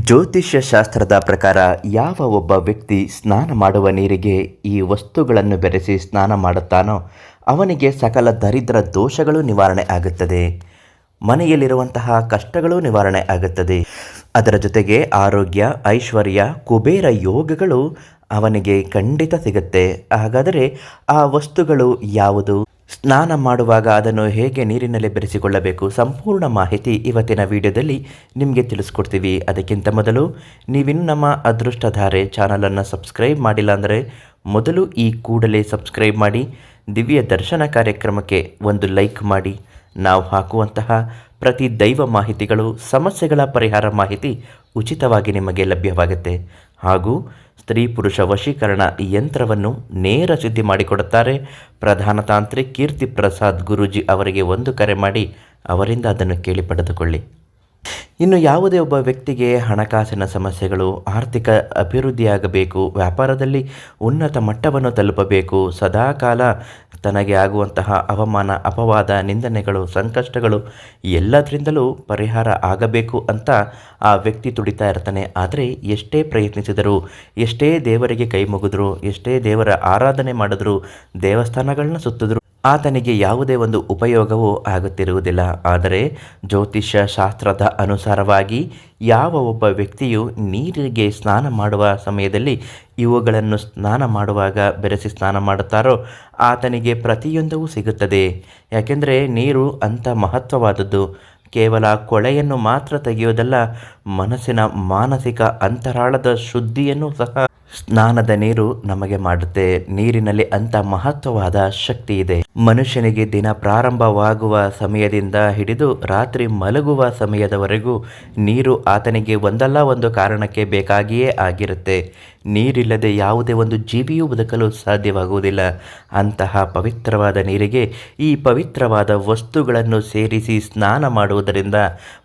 ಜ್ಯೋತಿಷ್ಯ ಶಾಸ್ತ್ರದ ಪ್ರಕಾರ ಯಾವ ಒಬ್ಬ ವ್ಯಕ್ತಿ ಸ್ನಾನ ಮಾಡುವ ನೀರಿಗೆ ಈ ವಸ್ತುಗಳನ್ನು ಬೆರೆಸಿ ಸ್ನಾನ ಮಾಡುತ್ತಾನೋ ಅವನಿಗೆ ಸಕಲ ದರಿದ್ರ ದೋಷಗಳು ನಿವಾರಣೆ ಆಗುತ್ತದೆ. ಮನೆಯಲ್ಲಿರುವಂತಹ ಕಷ್ಟಗಳು ನಿವಾರಣೆ ಆಗುತ್ತದೆ. ಅದರ ಜೊತೆಗೆ ಆರೋಗ್ಯ, ಐಶ್ವರ್ಯ, ಕುಬೇರ ಯೋಗಗಳು ಅವನಿಗೆ ಖಂಡಿತ ಸಿಗುತ್ತೆ. ಹಾಗಾದರೆ ಆ ವಸ್ತುಗಳು ಯಾವುದು? ಸ್ನಾನ ಮಾಡುವಾಗ ಅದನ್ನು ಹೇಗೆ ನೀರಿನಲ್ಲಿ ಬೆರೆಸಿಕೊಳ್ಳಬೇಕು? ಸಂಪೂರ್ಣ ಮಾಹಿತಿ ಇವತ್ತಿನ ವಿಡಿಯೋದಲ್ಲಿ ನಿಮಗೆ ತಿಳಿಸ್ಕೊಡ್ತೀವಿ. ಅದಕ್ಕಿಂತ ಮೊದಲು ನೀವಿನ್ನು ನಮ್ಮ ಅದೃಷ್ಟಧಾರೆ ಚಾನಲನ್ನು ಸಬ್ಸ್ಕ್ರೈಬ್ ಮಾಡಿಲ್ಲ ಅಂದರೆ ಮೊದಲು ಈ ಕೂಡಲೇ ಸಬ್ಸ್ಕ್ರೈಬ್ ಮಾಡಿ, ದಿವ್ಯ ದರ್ಶನ ಕಾರ್ಯಕ್ರಮಕ್ಕೆ ಒಂದು ಲೈಕ್ ಮಾಡಿ. ನಾವು ಹಾಕುವಂತಹ ಪ್ರತಿ ದೈವ ಮಾಹಿತಿಗಳು, ಸಮಸ್ಯೆಗಳ ಪರಿಹಾರ ಮಾಹಿತಿ ಉಚಿತವಾಗಿ ನಿಮಗೆ ಲಭ್ಯವಾಗುತ್ತೆ. ಹಾಗೂ ಸ್ತ್ರೀ ಪುರುಷ ವಶೀಕರಣ ಯಂತ್ರವನ್ನು ನೇರ ಸಿದ್ಧಿ ಮಾಡಿಕೊಡುತ್ತಾರೆ. ಪ್ರಧಾನ ತಾಂತ್ರಿಕ್ ಕೀರ್ತಿ ಪ್ರಸಾದ್ ಗುರೂಜಿ ಅವರಿಗೆ ಒಂದು ಕರೆ ಮಾಡಿ ಅವರಿಂದ ಅದನ್ನು ಕೇಳಿ ಪಡೆದುಕೊಳ್ಳಿ. ಇನ್ನು ಯಾವುದೇ ಒಬ್ಬ ವ್ಯಕ್ತಿಗೆ ಹಣಕಾಸಿನ ಸಮಸ್ಯೆಗಳು, ಆರ್ಥಿಕ ಅಭಿವೃದ್ಧಿಯಾಗಬೇಕು, ವ್ಯಾಪಾರದಲ್ಲಿ ಉನ್ನತ ಮಟ್ಟವನ್ನು ತಲುಪಬೇಕು, ಸದಾಕಾಲ ತನಗೆ ಆಗುವಂತಹ ಅವಮಾನ, ಅಪವಾದ, ನಿಂದನೆಗಳು, ಸಂಕಷ್ಟಗಳು ಎಲ್ಲದರಿಂದಲೂ ಪರಿಹಾರ ಆಗಬೇಕು ಅಂತ ಆ ವ್ಯಕ್ತಿ ತುಡಿತಾ ಇರ್ತಾನೆ. ಆದರೆ ಎಷ್ಟೇ ಪ್ರಯತ್ನಿಸಿದರು, ಎಷ್ಟೇ ದೇವರಿಗೆ ಕೈ ಮುಗಿದ್ರು, ಎಷ್ಟೇ ದೇವರ ಆರಾಧನೆ ಮಾಡಿದ್ರು, ದೇವಸ್ಥಾನಗಳನ್ನ ಸುತ್ತಿದ್ರು ಆತನಿಗೆ ಯಾವುದೇ ಒಂದು ಉಪಯೋಗವೂ ಆಗುತ್ತಿರುವುದಿಲ್ಲ. ಆದರೆ ಜ್ಯೋತಿಷ್ಯ ಶಾಸ್ತ್ರದ ಅನುಸಾರವಾಗಿ ಯಾವ ಒಬ್ಬ ವ್ಯಕ್ತಿಯು ನೀರಿಗೆ ಸ್ನಾನ ಮಾಡುವ ಸಮಯದಲ್ಲಿ ಇವುಗಳನ್ನು ಸ್ನಾನ ಮಾಡುವಾಗ ಬೆರೆಸಿ ಸ್ನಾನ ಮಾಡುತ್ತಾರೋ, ಆತನಿಗೆ ಪ್ರತಿಯೊಂದವೂ ಸಿಗುತ್ತದೆ. ಯಾಕೆಂದರೆ ನೀರು ಅಂಥ ಮಹತ್ವವಾದದ್ದು. ಕೇವಲ ಕೊಳೆಯನ್ನು ಮಾತ್ರ ತೆಗೆಯುವುದಲ್ಲ, ಮನಸ್ಸಿನ ಮಾನಸಿಕ ಅಂತರಾಳದ ಶುದ್ಧಿಯನ್ನು ಸಹ ಸ್ನಾನದ ನೀರು ನಮಗೆ ಮಾಡುತ್ತೆ. ನೀರಿನಲ್ಲಿ ಅಂತ ಮಹತ್ವವಾದ ಶಕ್ತಿ ಇದೆ. ಮನುಷ್ಯನಿಗೆ ದಿನ ಪ್ರಾರಂಭವಾಗುವ ಸಮಯದಿಂದ ಹಿಡಿದು ರಾತ್ರಿ ಮಲಗುವ ಸಮಯದವರೆಗೂ ನೀರು ಆತನಿಗೆ ಒಂದಲ್ಲ ಒಂದು ಕಾರಣಕ್ಕೆ ಬೇಕಾಗಿಯೇ ಆಗಿರುತ್ತೆ. ನೀರಿಲ್ಲದೆ ಯಾವುದೇ ಒಂದು ಜೀವಿಯೂ ಬದುಕಲು ಸಾಧ್ಯವಾಗುವುದಿಲ್ಲ. ಅಂತಹ ಪವಿತ್ರವಾದ ನೀರಿಗೆ ಈ ಪವಿತ್ರವಾದ ವಸ್ತುಗಳನ್ನು ಸೇರಿಸಿ ಸ್ನಾನ ಮಾಡುವುದರಿಂದ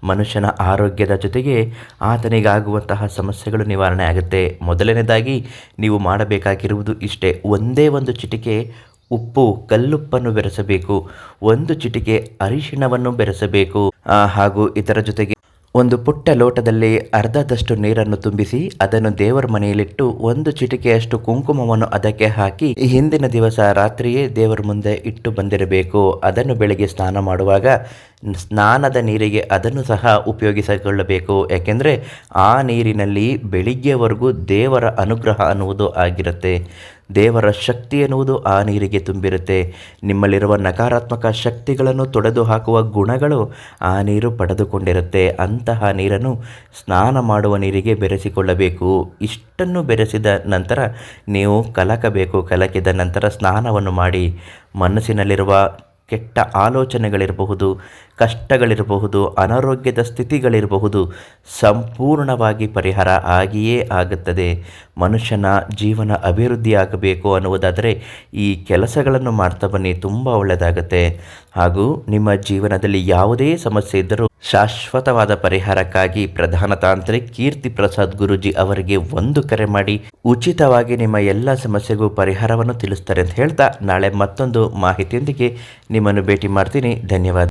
ಮನುಷ್ಯನ ಆರೋಗ್ಯದ ಜೊತೆಗೆ ಆತನಿಗಾಗುವಂತಹ ಸಮಸ್ಯೆಗಳು ನಿವಾರಣೆ ಆಗುತ್ತೆ. ಮೊದಲನೇದಾಗಿ ನೀವು ಮಾಡಬೇಕಾಗಿರುವುದು ಇಷ್ಟೇ. ಒಂದೇ ಒಂದು ಚಿಟಿಕೆ ಉಪ್ಪು, ಕಲ್ಲುಪ್ಪನ್ನು ಬೆರೆಸಬೇಕು. ಒಂದು ಚಿಟಿಕೆ ಅರಿಶಿಣವನ್ನು ಬೆರೆಸಬೇಕು. ಹಾಗೂ ಇದರ ಜೊತೆಗೆ ಒಂದು ಪುಟ್ಟ ಲೋಟದಲ್ಲಿ ಅರ್ಧದಷ್ಟು ನೀರನ್ನು ತುಂಬಿಸಿ ಅದನ್ನು ದೇವರ ಮನೆಯಲ್ಲಿಟ್ಟು ಒಂದು ಚಿಟಿಕೆಯಷ್ಟು ಕುಂಕುಮವನ್ನು ಅದಕ್ಕೆ ಹಾಕಿ ಹಿಂದಿನ ದಿವಸ ರಾತ್ರಿಯೇ ದೇವರ ಮುಂದೆ ಇಟ್ಟು ಬಂದಿರಬೇಕು. ಅದನ್ನು ಬೆಳಗ್ಗೆ ಸ್ನಾನ ಮಾಡುವಾಗ ಸ್ನಾನದ ನೀರಿಗೆ ಅದನ್ನು ಸಹ ಉಪಯೋಗಿಸಿಕೊಳ್ಳಬೇಕು. ಯಾಕೆಂದರೆ ಆ ನೀರಿನಲ್ಲಿ ಬೆಳಿಗ್ಗೆವರೆಗೂ ದೇವರ ಅನುಗ್ರಹ ಅನ್ನುವುದು ಆಗಿರುತ್ತೆ. ದೇವರ ಶಕ್ತಿ ಎನ್ನುವುದು ಆ ನೀರಿಗೆ ತುಂಬಿರುತ್ತೆ. ನಿಮ್ಮಲ್ಲಿರುವ ನಕಾರಾತ್ಮಕ ಶಕ್ತಿಗಳನ್ನು ತೊಡೆದು ಹಾಕುವ ಗುಣಗಳು ಆ ನೀರು ಪಡೆದುಕೊಂಡಿರುತ್ತೆ. ಅಂತಹ ನೀರನ್ನು ಸ್ನಾನ ಮಾಡುವ ನೀರಿಗೆ ಬೆರೆಸಿಕೊಳ್ಳಬೇಕು. ಇಷ್ಟನ್ನು ಬೆರೆಸಿದ ನಂತರ ನೀವು ಕಲಕಬೇಕು. ಕಲಕಿದ ನಂತರ ಸ್ನಾನವನ್ನು ಮಾಡಿ ಮನಸ್ಸಿನಲ್ಲಿರುವ ಕೆಟ್ಟ ಆಲೋಚನೆಗಳಿರಬಹುದು. ಕಷ್ಟಗಳಿರಬಹುದು, ಅನಾರೋಗ್ಯದ ಸ್ಥಿತಿಗಳಿರಬಹುದು, ಸಂಪೂರ್ಣವಾಗಿ ಪರಿಹಾರ ಆಗಿಯೇ ಆಗುತ್ತದೆ. ಮನುಷ್ಯನ ಜೀವನ ಅಭಿವೃದ್ಧಿಯಾಗಬೇಕು ಅನ್ನುವುದಾದರೆ ಈ ಕೆಲಸಗಳನ್ನು ಮಾಡ್ತಾ ಬನ್ನಿ, ತುಂಬ ಒಳ್ಳೆಯದಾಗುತ್ತೆ. ಹಾಗೂ ನಿಮ್ಮ ಜೀವನದಲ್ಲಿ ಯಾವುದೇ ಸಮಸ್ಯೆ ಇದ್ದರೂ ಶಾಶ್ವತವಾದ ಪರಿಹಾರಕ್ಕಾಗಿ ಪ್ರಧಾನ ತಾಂತ್ರಿಕ್ ಕೀರ್ತಿ ಪ್ರಸಾದ್ ಗುರುಜಿ ಅವರಿಗೆ ಒಂದು ಕರೆ ಮಾಡಿ, ಉಚಿತವಾಗಿ ನಿಮ್ಮ ಎಲ್ಲ ಸಮಸ್ಯೆಗೂ ಪರಿಹಾರವನ್ನು ತಿಳಿಸ್ತಾರೆ ಅಂತ ಹೇಳ್ತಾ ನಾಳೆ ಮತ್ತೊಂದು ಮಾಹಿತಿಯೊಂದಿಗೆ ನಿಮ್ಮನ್ನು ಭೇಟಿ ಮಾಡ್ತೀನಿ. ಧನ್ಯವಾದ.